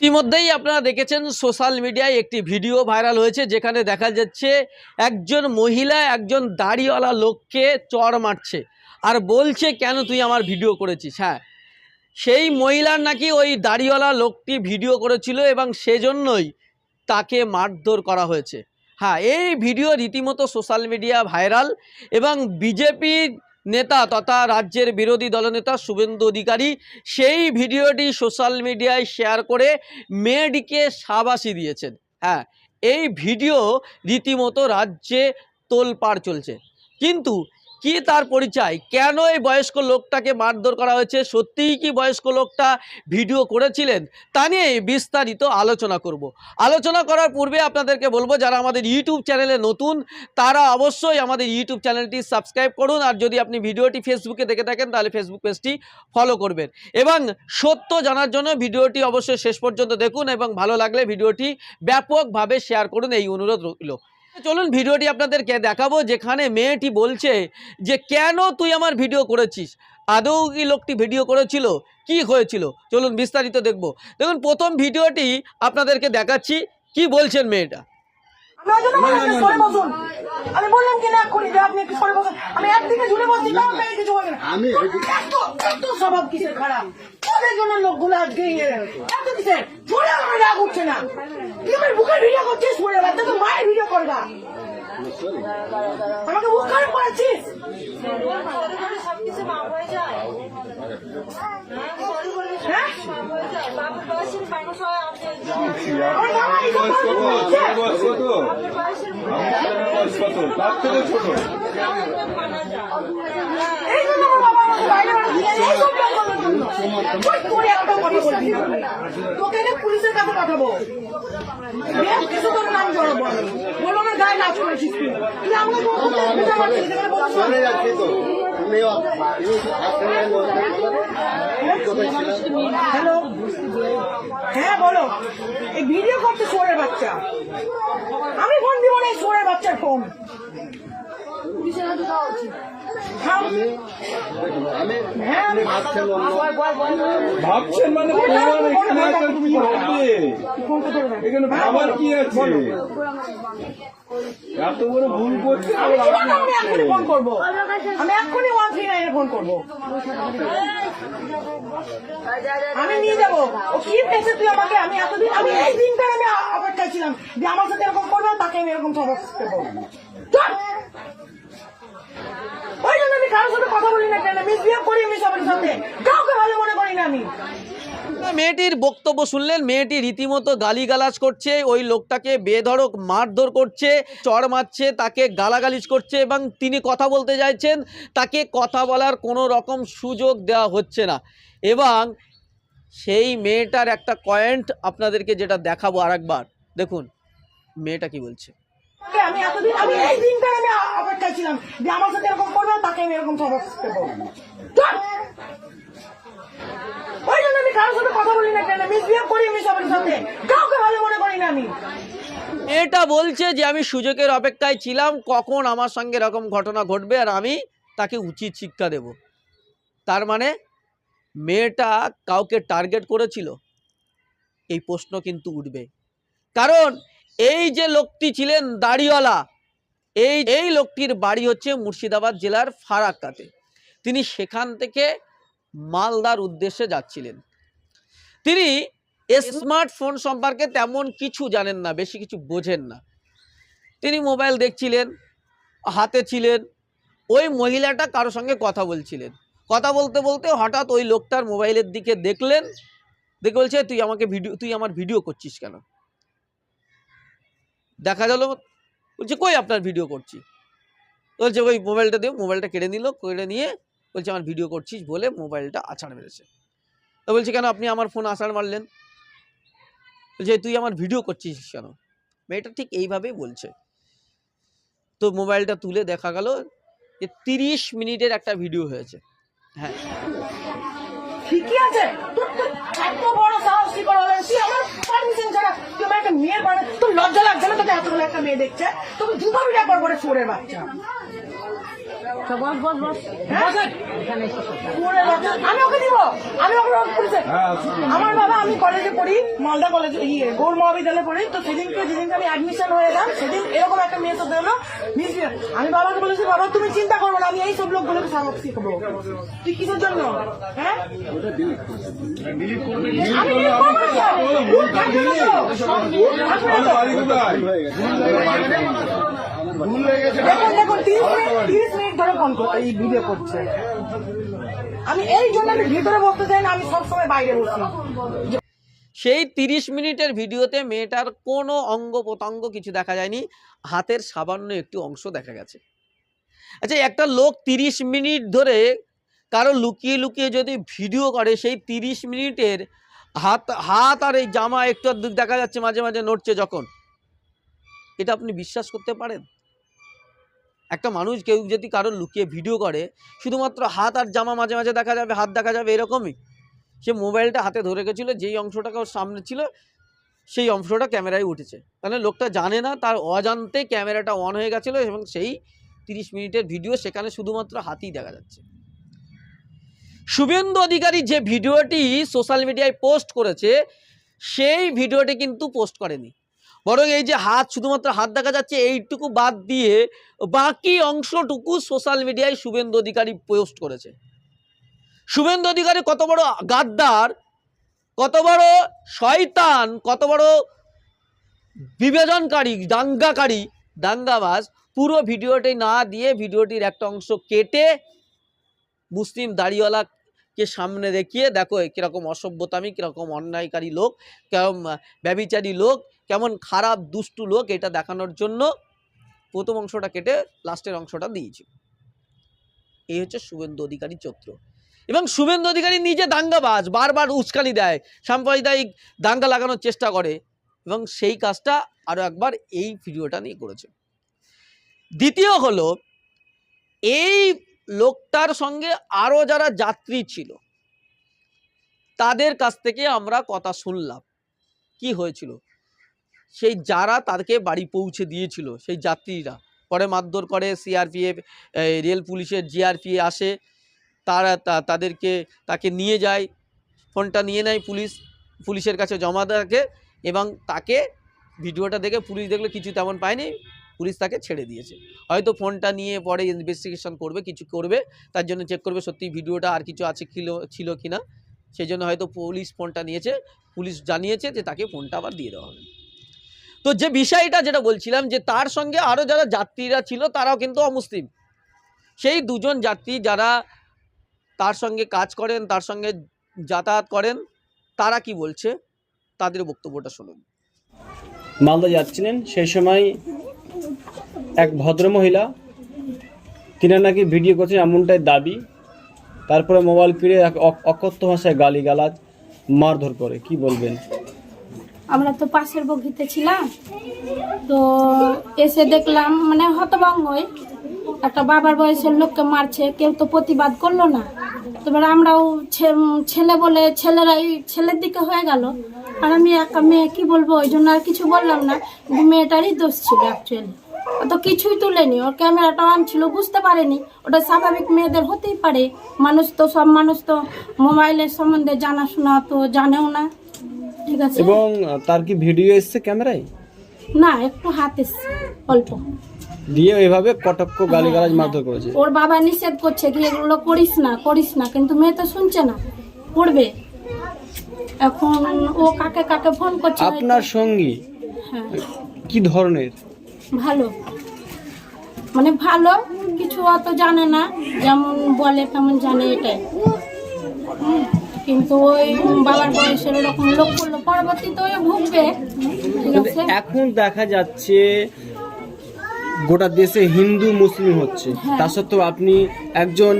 ইতিমধ্যেই আপনারা দেখেছেন সোশ্যাল মিডিয়ায় একটি ভিডিও ভাইরাল হয়েছে, যেখানে দেখা যাচ্ছে একজন মহিলা একজন দাড়িওয়ালা লোককে চড় মারছে। আর বলছে, কেন তুই আমার ভিডিও করেছিস? হ্যাঁ সেই মহিলার নাকি ওই দাড়িওয়ালা লোকটি ভিডিও করেছিল এবং সেজন্যই তাকে মারধর করা হয়েছে। হ্যাঁ এই ভিডিও রীতিমতো সোশ্যাল মিডিয়া ভাইরাল এবং বিজেপি নেতা তথা রাজ্যের বিরোধী দলনেতা শুভেন্দু অধিকারী সেই ভিডিওটি সোশ্যাল মিডিয়ায় শেয়ার করে মেয়েটিকে সাবাসি দিয়েছেন। হ্যাঁ এই ভিডিও রীতিমতো রাজ্যে তোলপাড় চলছে। কিন্তু কি তার পরিচয়? কেন এই বয়স্ক লোকটাকে মারধর করা হয়েছে? সত্যিই কি বয়স্ক লোকটা ভিডিও করেছিলেন? তা নিয়ে বিস্তারিত আলোচনা করব। আলোচনা করার পূর্বে আপনাদেরকে বলব, যারা আমাদের ইউটিউব চ্যানেলে নতুন, তারা অবশ্যই আমাদের ইউটিউব চ্যানেলটি সাবস্ক্রাইব করুন। আর যদি আপনি ভিডিওটি ফেসবুকে দেখে থাকেন, তাহলে ফেসবুক পেজটি ফলো করবেন। এবং সত্য জানার জন্য ভিডিওটি অবশ্যই শেষ পর্যন্ত দেখুন এবং ভালো লাগলে ভিডিওটি ব্যাপকভাবে শেয়ার করুন। এই অনুরোধ রইল। চলুন ভিডিওটি আপনাদেরকে দেখাবো, যেখানে মেয়েটি বলছে যে, কেন তুই আমার ভিডিও করেছিস? আদৌ কি লোকটি ভিডিও করেছিল? কি হয়েছিল? চলুন বিস্তারিত দেখব। দেখুন, প্রথম ভিডিওটি আপনাদেরকে দেখাচ্ছি, কি বলছেন মেয়েটা? আমি ওই জন্য বললাম সরে বসুন। আমি বললাম কি না করি যে আপনি একটু সরে বসুন। আমি একদিকে ঝুলে বসছি তাও মেয়ে কিছু বলে না। আমি এত এত স্বভাব কিসের খারাপ? ওদের জন্য লোকগুলো আজকে ইয়ে এত কিসের? ঝুলে আমার রাগ উঠছে না। তুই আমার বুকের ভিডিও করছিস সরে বাচ্চা তো মায়ের ভিডিও করবা। আমাকে বুক খারাপ করেছিস? হ্যাঁ আমার বাবা এইসব বয়স বলছে। কত? তার থেকে ছোট। না। তোকে পুলিশের কাছে পাঠাবো কিছু তোর নাম জড়াবো। বলব আমার গায়ে নাচ করেছিস তুই। আমাকে না। হ্যালো হ্যাঁ বলো। এই ভিডিও করতে সোরের বাচ্চা। আমি ফোন দিব না এই সোরের বাচ্চার ফোন হ্যাঁ, আমি হ্যাঁ আমি ভাবছেন মানে এখানে তুমি ভাববে। এখানে ভাবার কি আছে? এত বড় ভুল করছে আমি ফোন করব। এক্ষুনি ওয়ান থ্রি নাইনে ফোন করব। আমি নিয়ে যাব। ও কি পেয়েছে তুই আমাকে? আমি এতদিন আমি এই দিনটা আমি অপেক্ষায় ছিলাম যে আমার সাথে এরকম করবে তাকে আমি এরকম দেবো। চল! মেয়েটির বক্তব্য শুনলেন, মেয়েটি রীতিমতো গালিগালাজ করছে, ওই লোকটাকে বেধড়ক মারধর করছে, চড় মারছে, তাকে গালাগালিজ করছে এবং তিনি কথা বলতে চাইছেন, তাকে কথা বলার কোনো রকম সুযোগ দেওয়া হচ্ছে না। এবং সেই মেয়েটার একটা পয়েন্ট আপনাদেরকে যেটা দেখাবো আরেকবার। দেখুন, মেয়েটা কি বলছে। এটা বলছে যে আমি সুযোগের অপেক্ষায় ছিলাম, কখন আমার সঙ্গে এরকম ঘটনা ঘটবে আর আমি তাকে উচিত শিক্ষা দেব। তার মানে মেয়েটা কাউকে টার্গেট করেছিল, এই প্রশ্ন কিন্তু উঠবে। কারণ এই যে লোকটি ছিলেন দাড়িওয়ালা, এই এই লোকটির বাড়ি হচ্ছে মুর্শিদাবাদ জেলার ফারাক্কাতে। তিনি সেখান থেকে মালদার উদ্দেশ্যে যাচ্ছিলেন। তিনি স্মার্টফোন সম্পর্কে তেমন কিছু জানেন না, বেশি কিছু বোঝেন না। তিনি মোবাইল দেখছিলেন, হাতে ছিলেন, ওই মহিলাটা কারোর সঙ্গে কথা বলছিলেন। কথা বলতে বলতে হঠাৎ ওই লোকটার মোবাইলের দিকে দেখলেন, দেখে বলছে, তুই আমাকে ভিডিও, তুই আমার ভিডিও করছিস কেন? দেখা গেল, বলছে, কই আপনার ভিডিও করছি? বলছে, ওই মোবাইলটা দিও মোবাইলটা কেড়ে নিল, কেড়ে নিয়ে বলছে, আমার ভিডিও করছিস বলে মোবাইলটা আছাড় মেরেছে। তো বলছে, কেন আপনি আমার ফোন আছাড় মারলেন? বলছে, তুই আমার ভিডিও করছিস কেন? মেয়েটা ঠিক এইভাবেই বলছে। তো মোবাইলটা তুলে দেখা গেল যে তিরিশ মিনিটের একটা ভিডিও হয়েছে। হ্যাঁ। ঠিকই আছে। তোর তো এত বড় সাহস কি করে হলো? তুই আমার পারমিশন ছাড়া তুই আমার একটা মেয়ের পারে তোর লজ্জা লাগছে না তোকে এত বড় একটা মেয়ে দেখছে তোকে জুতো বিটা পর পরে চোরের বাচ্চা। আমি ওকে আমি হ্যাঁ আমার বাবা আমি কলেজে পড়ি মালদা কলেজে ইয়ে গৌর মহাবিদ্যালয়ে পড়ি। তো সেদিনকে যেদিনকে আমি অ্যাডমিশন হয়ে যান সেদিন এরকম একটা মেয়ে সাথে হলো মিসবিহেভ আমি বাবাকে বলেছি বাবা তুমি চিন্তা করব না আমি এই সব লোকগুলোকে সাবক শিখব। তুই কিসের জন্য? হ্যাঁ? দেখুন দেখুন তিরিশ মিনিট তিরিশ মিনিট ধরে ফোন এই ভিডিও করছে। আমি এই জন্য আমি ভিতরে বসতে চাই না, আমি সবসময় বাইরে বসি সেই তিরিশ মিনিটের ভিডিওতে মেয়েটার কোনো অঙ্গ প্রত্যঙ্গ কিছু দেখা যায়নি, হাতের সামান্য একটু অংশ দেখা গেছে। আচ্ছা একটা লোক তিরিশ মিনিট ধরে কারও লুকিয়ে লুকিয়ে যদি ভিডিও করে, সেই তিরিশ মিনিটের হাত হাত আর এই জামা একটু দেখা যাচ্ছে মাঝে মাঝে নড়ছে যখন। এটা আপনি বিশ্বাস করতে পারেন? একটা মানুষ কেউ যদি কারও লুকিয়ে ভিডিও করে, শুধুমাত্র হাত আর জামা মাঝে মাঝে দেখা যাবে, হাত দেখা যাবে এরকমই। সে মোবাইলটা হাতে ধরে গেছিল, যেই অংশটাকে ওর সামনে ছিল, সেই অংশটা ক্যামেরায় উঠেছে। তাহলে লোকটা জানে না, তার অজান্তে ক্যামেরাটা অন হয়ে গেছিল এবং সেই তিরিশ মিনিটের ভিডিও সেখানে শুধুমাত্র হাতই দেখা যাচ্ছে। শুভেন্দু অধিকারী যে ভিডিওটি সোশ্যাল মিডিয়ায় পোস্ট করেছে, সেই ভিডিওটি কিন্তু পোস্ট করেনি। বরং এই যে হাত, শুধুমাত্র হাত দেখা যাচ্ছে, এইটুকু বাদ দিয়ে বাকি অংশটুকু সোশ্যাল মিডিয়ায় শুভেন্দু অধিকারী পোস্ট করেছে। শুভেন্দু অধিকারী কত বড় গাদ্দার, কত বড় শয়তান, কত বড় বিভাজনকারী, দাঙ্গাকারী, দাঙ্গাবাজ, পুরো ভিডিওটি না দিয়ে ভিডিওটির একটা অংশ কেটে মুসলিম দাড়িওয়ালাকে সামনে দেখিয়ে, দেখো কীরকম অসভ্যতামি, কীরকম অন্যায়কারী লোক কেমন ব্যবিচারী লোক কেমন খারাপ, দুষ্টু লোক এটা দেখানোর জন্য প্রথম অংশটা কেটে লাস্টের অংশটা দিয়েছি। এই হচ্ছে শুভেন্দু অধিকারী চত্র এবং শুভেন্দু অধিকারী নিজে দাঙ্গাবাজ, বারবার উস্কানি দেয়, সাম্প্রদায়িক দাঙ্গা লাগানোর চেষ্টা করে এবং সেই কাজটা আরও একবার এই ভিডিওটা নিয়ে করেছে। দ্বিতীয় হলো, এই লোকটার সঙ্গে আরও যারা যাত্রী ছিল, তাদের কাছ থেকে আমরা কথা শুনলাম। কি হয়েছিল? সেই যারা তাদেরকে বাড়ি পৌঁছে দিয়েছিল, সেই যাত্রীরা। পরে মারধর করে সিআরপিএফ রেল পুলিশের জিআরপি আসে, তারা তাদেরকে, তাকে নিয়ে যায়, ফোনটা নিয়ে নেয় পুলিশ, পুলিশের কাছে জমা রাখে এবং তাকে ভিডিওটা দেখে পুলিশ দেখলে কিছু তেমন পায়নি, পুলিশ তাকে ছেড়ে দিয়েছে। হয়তো ফোনটা নিয়ে পরে ইনভেস্টিগেশন করবে, কিছু করবে, তার জন্য চেক করবে সত্যি ভিডিওটা আর কিছু আছে ছিল ছিল কি না সেই জন্য হয়তো পুলিশ ফোনটা নিয়েছে, পুলিশ জানিয়েছে যে তাকে ফোনটা আবার দিয়ে দেওয়া হবে। তো যে বিষয়টা যেটা বলছিলাম যে তার সঙ্গে আরও যারা যাত্রীরা ছিল, তারাও কিন্তু অমুসলিম। সেই দুজন যাত্রী যারা তার সঙ্গে কাজ করেন, তার সঙ্গে যাতায়াত করেন, তারা কি বলছে? তাদের বক্তব্যটা শুনুন। মালদা যাচ্ছিলেন, সেই সময় এক ভদ্রমহিলা, তিনি নাকি ভিডিও করছেন এমনটাই দাবি, তারপরে মোবাইল ফিরে এক অক- অকথ্য ভাষায় গালিগালাজ, মারধর করে, কি বলবেন? আমরা তো পাশের বগিতে ছিলাম। তো এসে দেখলাম মানে হতভঙ্গই একটা বাবার বয়সের লোককে মারছে, কেউ তো প্রতিবাদ করল না। এবার আমরাও ছেলে বলে ছেলেরাই ছেলের দিকে হয়ে গেল। আর আমি একা মেয়ে, কি বলব? ওই জন্য আর কিছু বললাম না। মেয়েটারই দোষ ছিল অ্যাকচুয়ালি ও তো কিছুই তুলেনি। ওর ক্যামেরাটা অন ছিল, বুঝতে পারেনি। ওটা স্বাভাবিক মেয়েদের হতেই পারে। মানুষ তো, সব মানুষ তো মোবাইলের সম্বন্ধে জানাশোনা তো জানেও না। ঠিক আছে। এবং তার কি ভিডিও এসছে ক্যামেরায়? না একটু হাত এসছে অল্প। দিয়ে এভাবে কটক্ষ গালিগালাজ মারধর করেছে। ওর বাবা নিষেধ করছে কি এগুলো করিস না করিস না কিন্তু মেয়ে তো শুনছে না করবে। এখন ও কাকে কাকে ফোন করছে আপনার সঙ্গী? হ্যাঁ। কি ধরনের? ভালো। মানে ভালো কিছু অত জানে না যেমন বলে তেমন জানে এটাই। হুম, কিন্তু ওই বাবার বয়সের ওরকম লোক করল পরবর্তীতে ওই ভুগবে। ঠিক আছে? এখন দেখা যাচ্ছে গোটা দেশে হিন্দু মুসলিম হচ্ছে। হ্যাঁ। তা সত্ত্বেও আপনি একজন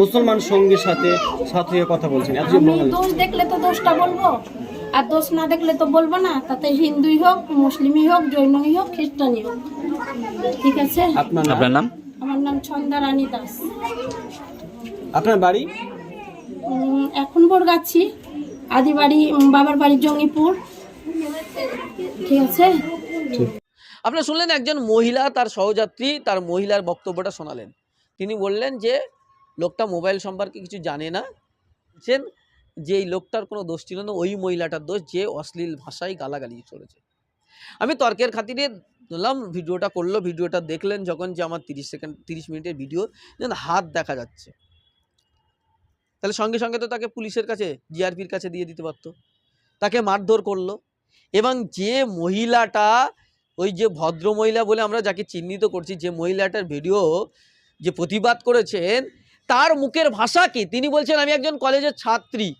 মুসলমান সঙ্গীর সাথে সাথে কথা বলছেন একজন দোষ দেখলে তো দোষটা বলব আর দোষ না দেখলে তো বলব না। তাতে হিন্দুই হোক মুসলিমই হোক জৈনই হোক খ্রিস্টানই হোক। ঠিক আছে? আপনার আপনার নাম? আমার নাম ছন্দা রানী দাস। আপনার বাড়ি? এখন বরগাছি আদি বাড়ি বাবার বাড়ি জঙ্গিপুর। ঠিক আছে? আপনারা শুনলেন একজন মহিলা তার সহযাত্রী তার মহিলার বক্তব্যটা শোনালেন। তিনি বললেন যে লোকটা মোবাইল সম্পর্কে কিছু জানে না। বলছেন যে এই লোকটার কোনো দোষ ছিল না ওই মহিলাটার দোষ যে অশ্লীল ভাষায় গালাগালি চলেছে আমি তর্কের খাতিরে বললাম ভিডিওটা করল ভিডিওটা দেখলেন যখন যে আমার তিরিশ সেকেন্ড তিরিশ মিনিটের ভিডিও যেন হাত দেখা যাচ্ছে। তাহলে সঙ্গে সঙ্গে তো তাকে পুলিশের কাছে জিআরপির কাছে দিয়ে দিতে পারতো। তাকে মারধর করল এবং যে মহিলাটা, ওই যে ভদ্র মহিলা বলে আমরা যাকে চিহ্নিত করছি, যে মহিলাটার ভিডিও যে প্রতিবাদ করেছেন, তার মুখের ভাষা কি? তিনি বলছেন, আমি একজন কলেজের ছাত্রী।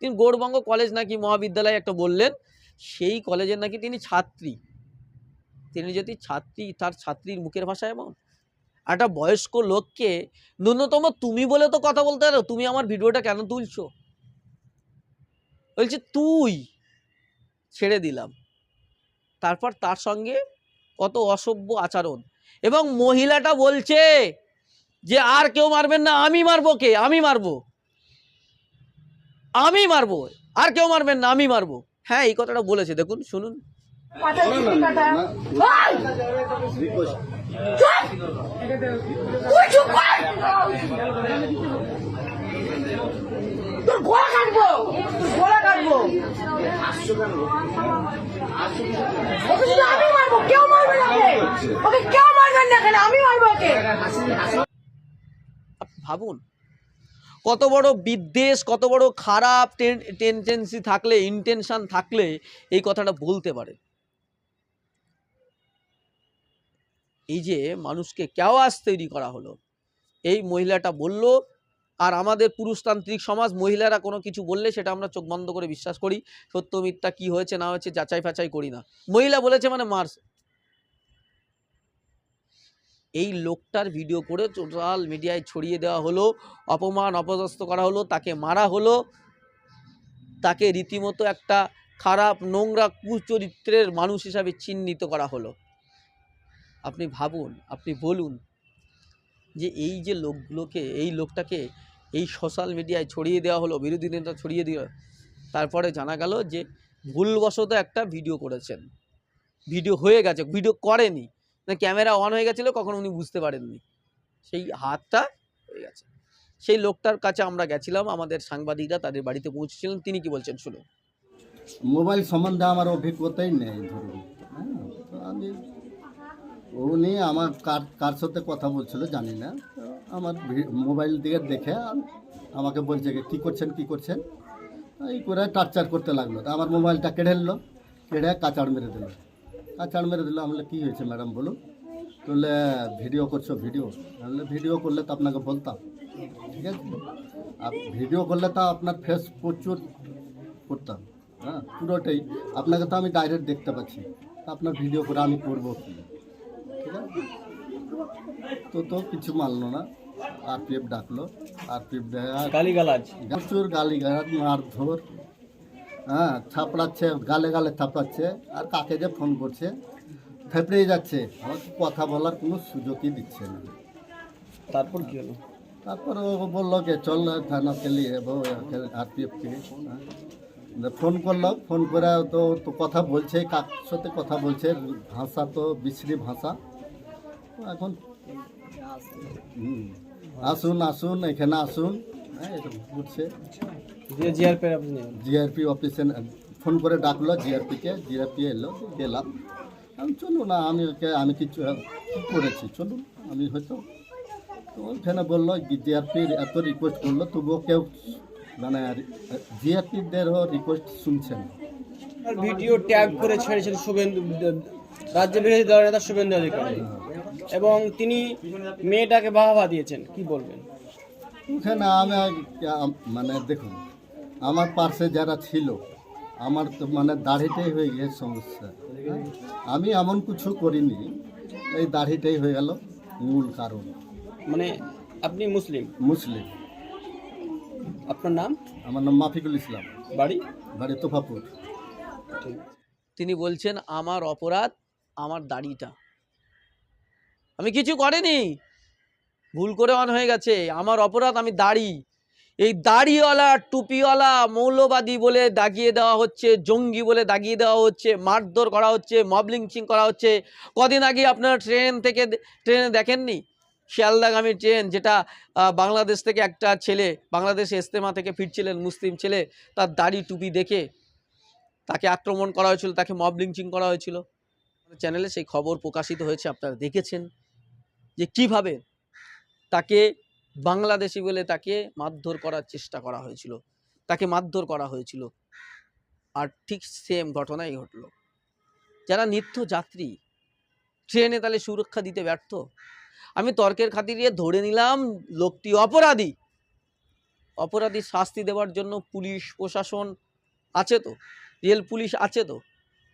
তিনি গৌরবঙ্গ কলেজ নাকি মহাবিদ্যালয় একটা বললেন, সেই কলেজের নাকি তিনি ছাত্রী। তিনি যদি ছাত্রী, তার ছাত্রীর মুখের ভাষা এমন? একটা বয়স্ক লোককে, ন্যূনতম তুমি বলে তো কথা বলতে পারো, তুমি আমার ভিডিওটা কেন তুলছো? বলছে, তুই ছেড়ে দিলাম। তারপর তার সঙ্গে কত অসভ্য আচরণ। এবং মহিলাটা বলছে যে, আর কেউ মারবেন না, আমি মারবো কে? আমি মারবো। আমি মারবো। আর কেউ মারবেন না, আমি মারবো। হ্যাঁ এই কথাটা বলেছে। দেখুন, শুনুন। পাঠাই স্পিকারটা ওই! তুই চুপ কর! তোর গলা কাটবো! তোর কাটবো! ওকে শুধু আমি মারবো কেউ মারবে না ওকে। কেউ মারবেন না আমি মারবো ওকে। ভাবুন কত বড় বিদ্বেষ কত বড় খারাপ টেন্ডেন্সি থাকলে ইন্টেনশন থাকলে এই কথাটা বলতে পারে এই যে মানুষকে কেওয়াজ তৈরি করা হলো। এই মহিলাটা বলল, আর আমাদের পুরুষতান্ত্রিক সমাজ, মহিলারা কোনো কিছু বললে সেটা আমরা চোখ বন্ধ করে বিশ্বাস করি, সত্য মিথ্যা কি হয়েছে না হয়েছে যাচাই ফাচাই করি না। মহিলা বলেছে মানে মার্স। এই লোকটার ভিডিও করে সোশ্যাল মিডিয়ায় ছড়িয়ে দেওয়া হলো, অপমান, অপদস্থ করা হলো, তাকে মারা হলো। তাকে রীতিমতো একটা খারাপ, নোংরা কুচরিত্রের মানুষ হিসাবে চিহ্নিত করা হলো। আপনি ভাবুন, আপনি বলুন যে এই যে লোকগুলোকে, এই লোকটাকে এই সোশ্যাল মিডিয়ায় ছড়িয়ে দেওয়া হলো, বিরোধী নেতা ছড়িয়ে দিল তারপরে জানা গেল যে ভুলবশত একটা ভিডিও করেছেন। ভিডিও হয়ে গেছে ভিডিও করেনি। না ক্যামেরা অন হয়ে গেছিল, কখন উনি বুঝতে পারেননি। সেই হাতটা হয়ে গেছে। সেই লোকটার কাছে আমরা গেছিলাম, আমাদের সাংবাদিকরা তাদের বাড়িতে পৌঁছেছিলেন, তিনি কি বলছেন শুনুন। মোবাইল সম্বন্ধে আমার অভিজ্ঞতাই নেই, ধরুন। হ্যাঁ উনি আমার কার কার সাথে কথা বলছিল জানি না। আমার মোবাইল দিকে দেখে আম- আমাকে বলছে যে, কী করছেন কী করছেন? এই করে টার্চার করতে লাগল। তা আমার মোবাইলটা কেড়ে নিল, কেড়ে কাচাড় মেরে দিল। কাচাড় মেরে দিল আমরা কী হয়েছে ম্যাডাম, বলুন? বললে, ভিডিও করছ, ভিডিও? বললে ভিডিও করলে তো আপনাকে বলতাম। ঠিক আছে? আর ভিডিও করলে তো আপনার ফেস প্রচুর করতাম। হ্যাঁ পুরোটাই। আপনাকে তো আমি ডাইরেক্ট দেখতে পাচ্ছি। আপনার ভিডিও করে আমি করব তো তো কিছু মানলো না। আর পি এফ ডাকলো। আর পি এফ গালিগালাজ। প্রচুর গালি গালাজ মারধর। হ্যাঁ থাপড়াচ্ছে গালে গালে থাপড়াচ্ছে। আর কাকে যে ফোন করছে থেপড়েই যাচ্ছে। আমাকে কথা বলার কোনো সুযোগই দিচ্ছে না। তারপর কি হলো? তারপর ও বলল যে চল থানা কে লিয়ে আর পি এফকে ফোন করল ফোন করে তো কথা বলছে কার সাথে কথা বলছে ভাষা তো বিশ্রী ভাষা। এখন। হুম, আসুন আসুন এখানে আসুন। হ্যাঁ জিআরপি জিআরপি অফিসে ফোন করে ডাকলো জিআরপিকে জিআরপি এলো গেলাম। আমি চলুন না আমি ওকে আমি কিছু করেছি চলুন। আমি হয়তো তো ওইখানে বলল জিআরপির এত রিকোয়েস্ট করল তবুও কেউ মানে জিআরপিদেরও রিকোয়েস্ট শুনছেন আর ভিডিও ট্যাগ করে ছেড়েছেন শুভেন্দু রাজ্য বিরোধী দলের নেতা শুভেন্দু অধিকারী। এবং তিনি মেয়েটাকে বাহবা দিয়েছেন। কি বলবেন? ওখানে আমি মানে দেখুন আমার পার্শ্বে যারা ছিল আমার তো মানে দাড়িটাই হয়ে গিয়ে সমস্যা? আমি এমন কিছু করিনি এই দাড়িটাই হয়ে গেল মূল কারণ। মানে আপনি মুসলিম? মুসলিম। আপনার নাম? আমার নাম মাফিকুল ইসলাম। বাড়ি? বাড়ি তোফাপুর। তিনি বলছেন আমার অপরাধ আমার দাড়িটা। আমি কিছু করিনি। ভুল করে অন হয়ে গেছে। আমার অপরাধ, আমি দাড়ি। এই দাড়িওয়ালা, টুপিওয়ালা, মৌলবাদী বলে দাগিয়ে দেওয়া হচ্ছে, জঙ্গি বলে দাগিয়ে দেওয়া হচ্ছে, মারধর করা হচ্ছে মবলিংচিং করা হচ্ছে। কদিন আগে আপনারা ট্রেন থেকে ট্রেনে দেখেননি? শিয়ালদাগামী ট্রেন যেটা বাংলাদেশ থেকে একটা ছেলে, বাংলাদেশ ইস্তেমা থেকে ফিরছিলেন মুসলিম ছেলে, তার দাড়ি, টুপি দেখে তাকে আক্রমণ করা হয়েছিল, তাকে মব লিঞ্চিং করা হয়েছিল। চ্যানেলে সেই খবর প্রকাশিত হয়েছে, আপনারা দেখেছেন যে কীভাবে তাকে বাংলাদেশি বলে তাকে মারধর করার চেষ্টা করা হয়েছিল, তাকে মারধর করা হয়েছিল। আর ঠিক সেম ঘটনাই ঘটলো। যারা নিত্য যাত্রী, ট্রেনে তাহলে সুরক্ষা দিতে ব্যর্থ? আমি তর্কের খাতিরে ধরে নিলাম, লোকটি অপরাধী। অপরাধী শাস্তি দেওয়ার জন্য পুলিশ, প্রশাসন আছে তো? রেল পুলিশ আছে তো?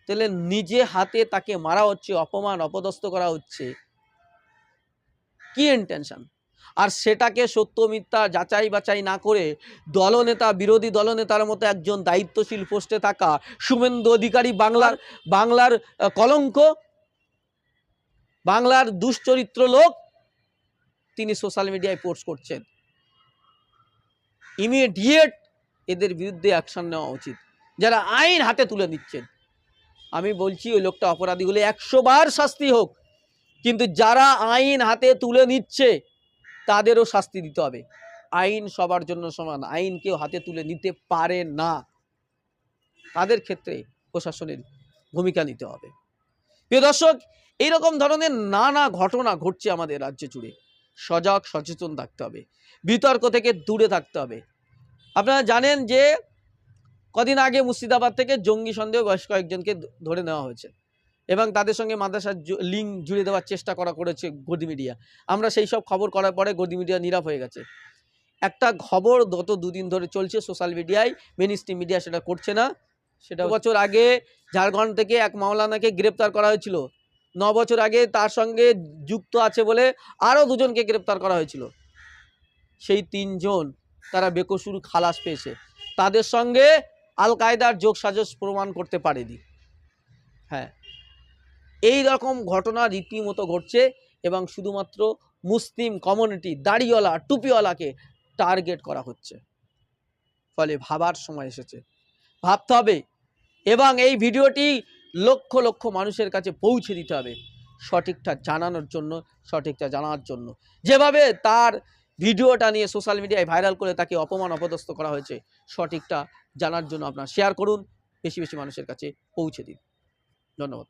তাহলে নিজে হাতে তাকে মারা হচ্ছে, অপমান, অপদস্থ করা হচ্ছে। কি ইন্টেনশন আর সেটাকে সত্য, মিথ্যা যাচাই বাছাই না করে দলনেতা, বিরোধী দলনেতার মতো একজন দায়িত্বশীল পোস্টে থাকা শুভেন্দু অধিকারী বাংলার বাংলার কলঙ্ক, বাংলার দুশ্চরিত্র লোক, তিনি সোশ্যাল মিডিয়ায় পোস্ট করছেন। ইমিডিয়েট এদের বিরুদ্ধে অ্যাকশন নেওয়া উচিত। যারা আইন হাতে তুলে নিচ্ছেন। আমি বলছি ওই লোকটা অপরাধী হলে একশো বার শাস্তি হোক, কিন্তু যারা আইন হাতে তুলে নিচ্ছে, তাদেরও শাস্তি দিতে হবে। আইন সবার জন্য সমান, আইন কেউ হাতে তুলে নিতে পারে না। তাদের ক্ষেত্রে প্রশাসনের ভূমিকা নিতে হবে। প্রিয় দর্শক, এইরকম ধরনের নানা ঘটনা ঘটছে আমাদের রাজ্য জুড়ে। সজাগ, সচেতন থাকতে হবে। বিতর্ক থেকে দূরে থাকতে হবে। আপনারা জানেন যে কদিন আগে মুর্শিদাবাদ থেকে জঙ্গি সন্দেহ বেশ কয়েকজনকে ধরে নেওয়া হয়েছে। এবং তাদের সঙ্গে মাদ্রাসার লিঙ্ক জুড়ে দেওয়ার চেষ্টা করা করেছে গদি মিডিয়া আমরা সেই সব খবর করার পরে গদি মিডিয়া নীরব হয়ে গেছে। একটা খবর গত দুদিন ধরে চলছে সোশ্যাল মিডিয়ায় মেন স্ট্রিম মিডিয়া সেটা করছে না। সেটা বছর আগে ঝাড়খণ্ড থেকে এক মাওলানাকে গ্রেপ্তার করা হয়েছিল। ন বছর আগে তার সঙ্গে যুক্ত আছে বলে আরও দুজনকে গ্রেপ্তার করা হয়েছিল। সেই তিনজন তারা বেকসুর খালাস পেয়েছে। তাদের সঙ্গে আল কায়দার যোগ সাজস প্রমাণ করতে পারেনি। হ্যাঁ। এই রকম ঘটনা রীতিমতো ঘটছে এবং শুধুমাত্র মুসলিম কমিউনিটি দাড়িওয়ালা, টুপিওয়ালাকে টার্গেট করা হচ্ছে। ফলে ভাবার সময় এসেছে। ভাবতে হবে, এবং এই ভিডিওটি লক্ষ লক্ষ মানুষের কাছে পৌঁছে দিতে হবে সঠিকটা জানানোর জন্য, সঠিকটা জানার জন্য। যেভাবে তার ভিডিওটা নিয়ে সোশ্যাল মিডিয়ায় ভাইরাল করে তাকে অপমান, অপদস্থ করা হয়েছে, সঠিকটা জানার জন্য আপনার শেয়ার করুন। বেশি বেশি মানুষের কাছে পৌঁছে দিন। ধন্যবাদ।